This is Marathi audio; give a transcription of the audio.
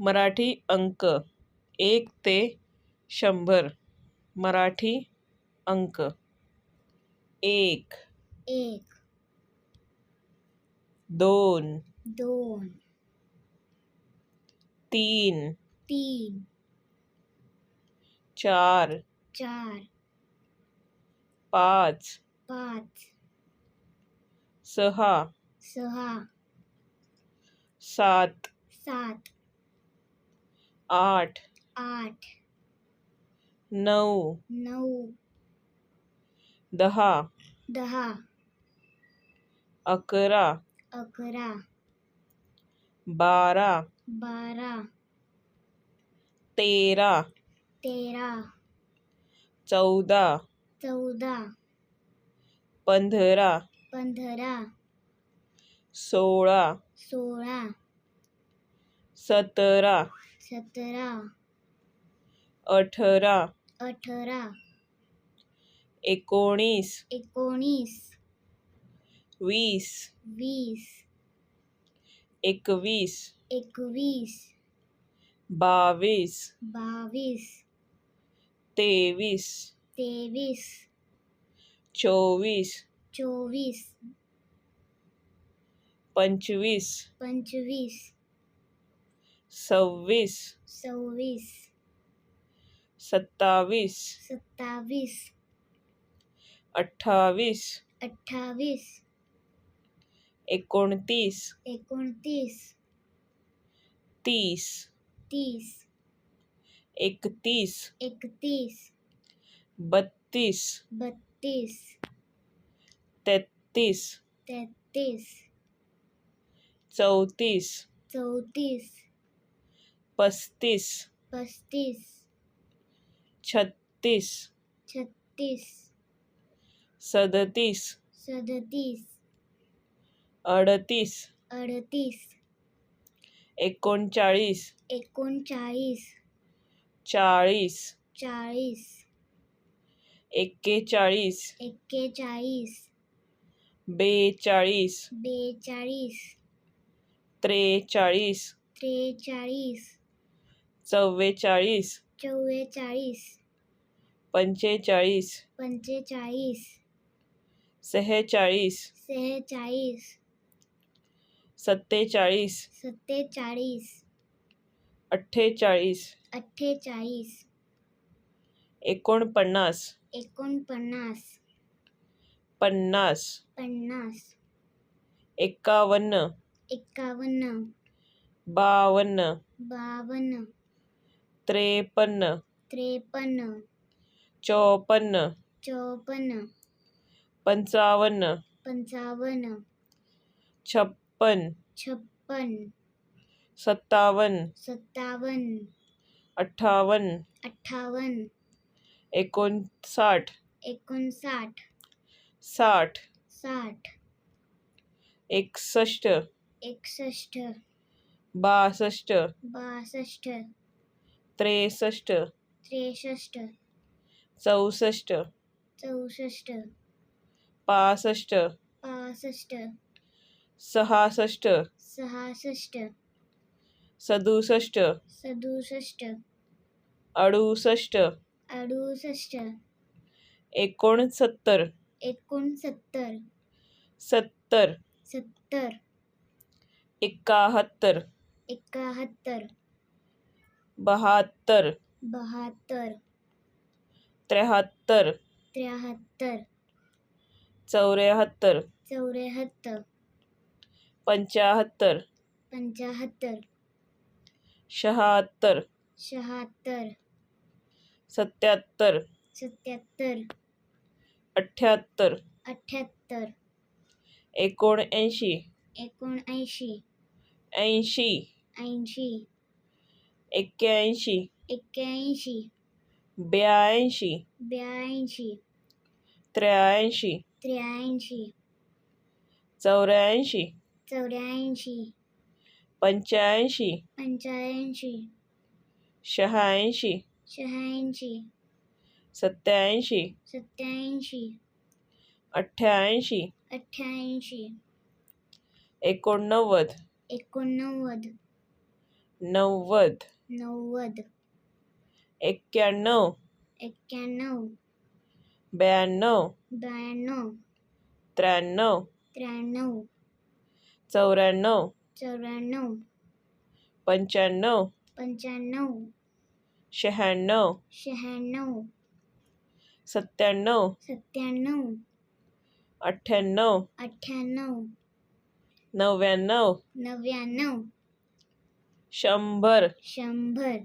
मराठी अंक. एक ते शंभर. मराठी अंक. एक. एक. दोन. दोन. तीन. तीन. चार. चार. पाच. पाच. सहा. सहा. सात. सात. आठ. आठ. नऊ. नऊ. दहा. दहा. अकरा. अकरा. बारा. बारा. तेरा. तेरा. चौदा. चौदा. पंधरा. पंधरा. सोळा. सोळा. सतरा. सतरा अठरा अठरा एकोणीस। एकोणीस। वीस। वीस। एकवीस। एकवीस। बावीस। बावीस। तेवीस। तेवीस। चोवीस। चोवीस। पंचवीस। पंचवीस। सव्वीस. सव्वीस. सत्तावीस. सत्तावीस. अठ्ठावीस. अठ्ठावीस. एकोणतीस. एकोणतीस. तीस. तीस. एकतीस. एकतीस. बत्तीस. बत्तीस. तेहतीस. तेहतीस. चौतीस. चौतीस. पस्तीस। पस्तीस। छत्तीस। छत्तीस। सदतीस। सदतीस। अडतीस। अडतीस। एकोणचाळीस। एकोणचाळीस। चाळीस। चाळीस। एक्केचाळीस। एक्केचाळीस। बेचाळीस। बेचाळीस। त्रेचाळीस। त्रेचाळीस। चव्वेचाळीस. चव्वेचाळीस. पंचेचाळीस. पंचेचाळीस. सेहेचाळीस. सेहेचाळीस. सत्तेचाळीस. सत्तेचाळीस. अठ्ठेचाळीस. अठ्ठेचाळीस. एकोणपन्नास. एकोणपन्नास. पन्नास. पन्नास. एकावन्न. एकावन्न. बावन्न. बावन्न. त्रेपन्न. त्रेपन्न. चोपन्न. चौपन्न. पंचावन्न. पंचावन्न. छप्पन. छप्पन. सत्तावन्न. सत्तावन्न. अठ्ठावन्न. अठ्ठावन्न. एकोणसाठ. एकोणसाठ. साठ. साठ. एकसष्ट. एकसष्ट. बासष्ट. बासष्ट. त्रेसष्ट. त्रेसष्ट. चौसष्ट. चौसष्ट. पासष्ट. पासष्ट. सहासष्ट. सहासष्ट. सदुसष्ट. सदुसष्ट. अडुसष्ट. अडुसष्ट. एकोणसत्तर. एकोणसत्तर. सत्तर. सत्तर. एकाहत्तर. एकाहत्तर. बहात्तर. बहात्तर. त्र्याहत्तर. त्र्याहत्तर. चौऱ्याहत्तर. चौऱ्याहत्तर. पंचाहत्तर. पंचाहत्तर. शहात्तर. शहात्तर. सत्याहत्तर. सत्याहत्तर. अठ्ठ्याहत्तर. अठ्ठ्याहत्तर. एकोणऐंशी. एकोणऐंशी. ऐंशी. ऐंशी. एक्क्याऐंशी एक्क्याऐंशी ब्याऐंशी ब्याऐंशी त्र्याऐंशी त्र्याऐंशी चौऱ्याऐंशी चौऱ्याऐंशी पंच्याऐंशी पंच्याऐंशी शहाऐंशी शहाऐंशी सत्याऐंशी सत्याऐंशी अठ्ठ्याऐंशी अठ्ठ्याऐंशी एकोणनव्वद एकोणनव्वद नव्वद नव्वद. एक्क्याण्णव. एक्क्याण्णव. ब्याण्णव. ब्याण्णव. त्र्याण्णव. त्र्याण्णव. चौऱ्याण्णव. चौऱ्याण्णव. पंच्याण्णव. पंच्याण्णव. शहाण्णव. शहाण्णव. सत्त्याण्णव. सत्त्याण्णव. अठ्ठ्याण्णव. अठ्ठ्याण्णव. नव्याण्णव. नव्याण्णव. शंभर. शंभर.